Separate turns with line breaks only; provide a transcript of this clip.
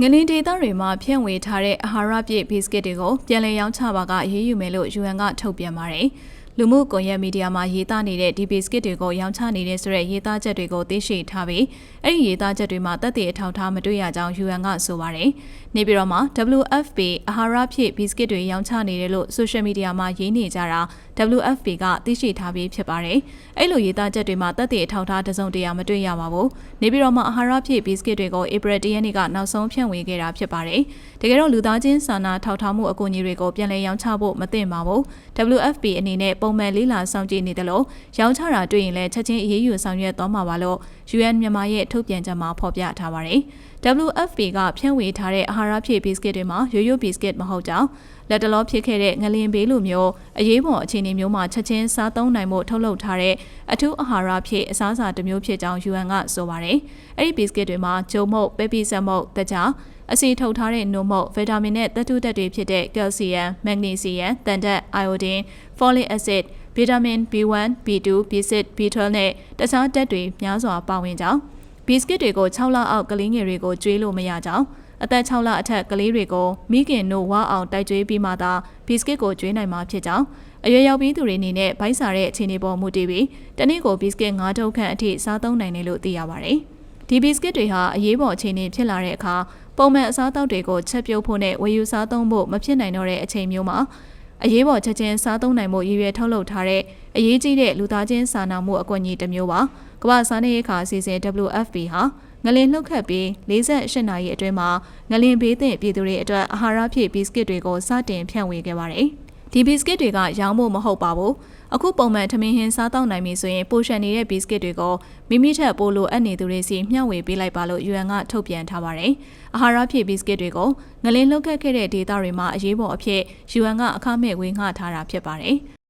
ငလင်းဒေသတွေမှာဖြန့်ဝေထားတဲ့အာဟာရပြည့်ဘီစကစ်တွေကိုပြန်လည်ရောင်းချပါကအရေးယူမယ်လို့ UN ကထုတ်ပြန်ပါတယ်။ လူမှုကွန်ရက်မီဒီယာမှာရေးသားနေတဲ့ဒီဘီစကစ်တွေကိုရောင်းချနေတဲ့ဆိုတဲ့ရေးသားချက်တွေကိုသိရှိထားပြီးအဲ့ဒီရေးသားချက်တွေမှာတက်တဲ့အထောက်အထားမတွေ့ရကြောင်း UN ကဆိုပါတယ်။နေပြည်တော်မှာ WFP အာဟာရဖြည့်ဘီစကစ်တွေရောင်းချနေတယ်လို့ဆိုရှယ်မီဒီယာမှာရေးနေကြတာ WFP ကသိရှိထားပြီးဖြစ်ပါတယ်။အဲ့လိုရေးသားချက်တွေမှာတက်တဲ့အထောက်အထားတစုံတရာမတွေ့ရပါဘူး။နေပြည်တော်မှာအာဟာရဖြည့်ဘီစကစ်တွေကိုဧပြီ၁ရက်နေ့ကနောက်ဆုံးဖြန့်ဝေခဲ့တာဖြစ်ပါတယ်။တကယ်တော့လူသားချင်းစာနာထောက်ထားမှုအကူအညီတွေကိုပြန်လည်ရောင်းချဖို့မသင့်ပါဘူး။ WFP အနေနဲ့ပုံမှန်လေးလာဆောင်ကြည့်နေတယ်လို့ရောင်းချတာတွေ့ရင်လည်းချက်ချင်းအရေးယူဆောင်ရွက်သွားမှာပါလို့ UN မြန်မာရဲ့ထုတ်ပြန်ချက်မှာဖော်ပြထားပါတယ်။ WFP ကဖြန့်ဝေထားတဲ့အာဟာရဖြည့်ဘီစကစ်တွေမှာရိုးရိုးဘီစကစ်မဟုတ်ကြောင်းလက်တလောဖြစ်ခဲ့တဲ့ငလင်ဘေးလိုမျိုးအရေးပေါ်အခြေအနေမျိုးမှာချက်ချင်းစားသုံးနိုင်မှုထုတ်လုပ်ထားတဲ့အထူးအာဟာရဖြည့်အစားအစာတစ်မျိုးဖြစ်ကြောင်း UN ကဆိုပါတယ်။အဲ့ဒီဘီစကစ်တွေမှာဂျုံမုတ်ပဲပီဆန်မုတ်တကြား အစီထုတ်ထားတဲ့နို့မုတ်ဗီတာမင်နဲ့သတ္တုဓာတ်တွေဖြစ်တဲ့ကယ်လ်ဆီယမ်မက်ဂနီဆီယမ်တန်ဓာတ်အိုင်အိုဒင်ဖောလစ်အက်ဆစ်ဗီတာမင် B1, B2, B6, B12 နဲ့တခြားဓာတ်တွေများစွာပါဝင်ကြောင်းဘီစကစ်တွေကို6လအောက်ကလေးငယ်တွေကိုကျွေးလို့မရကြောင်းအသက်6လအထက်ကလေးတွေကိုမိခင်တို့ဝါအောင်တိုက်ကျွေးပြီးမှသာဘီစကစ်ကိုကျွေးနိုင်မှာဖြစ်ကြောင်းအရွယ်ရောက်ပြီးသူတွေအနေနဲ့ဗိုက်စာတဲ့အခြေအနေပေါ်မူတည်ပြီးတနေ့ကိုဘီစကစ်9ထုတ်ခန့်အထိစားသုံးနိုင်တယ်လို့သိရပါတယ်။ ဒီဘီစကစ်တွေဟာအရေးပေါ်အခြေအနေဖြစ်လာတဲ့အခါပုံမှန်အစားအသောက်တွေကိုချက်ပြုတ်ဖို့နဲ့ဝယ်ယူစားသုံးဖို့မဖြစ်နိုင်တော့တဲ့အချိန်မျိုးမှာအရေးပေါ်ချက်ချင်းစားသုံးနိုင်မှုရည်ရွယ်ထုတ်လုပ်ထားတဲ့အရေးကြီးတဲ့လူသားချင်းစာနာမှုအကွက်ကြီးတစ်မျိုးပါကမ္ဘာစားနပ်ရိက္ခာအစီအစဉ် WFP ဟာငလင်လှုပ်ခတ်ပြီး48နာရီအတွင်းမှာငလင်ဘေးသင့်ပြည်သူတွေအတွက်အာဟာရဖြည့်ဘီစကစ်တွေကိုစတင်ဖြန့်ဝေခဲ့ပါတယ်ဒီဘီစကစ်တွေကရောင်းဖို့မဟုတ်ပါဘူး အခုပုံမှန်ထမင်းဟင်းစားတောက်နိုင်ပြီဆိုရင်ပိုရှန်နေတဲ့ဘီစကစ်တွေကိုမိမိထက်ပိုလိုအပ်နေသူတွေစီမျှဝေပေးလိုက်ပါလို့ UN ကထုတ်ပြန်ထားပါတယ်။အာဟာရဖြည့်ဘီစကစ်တွေကိုငလင်းလှုပ်ခတ်ခဲ့တဲ့ဒေသတွေမှာအရေးပေါ်အဖြစ် UN ကအခမဲ့ဝေငှထားတာဖြစ်ပါတယ်။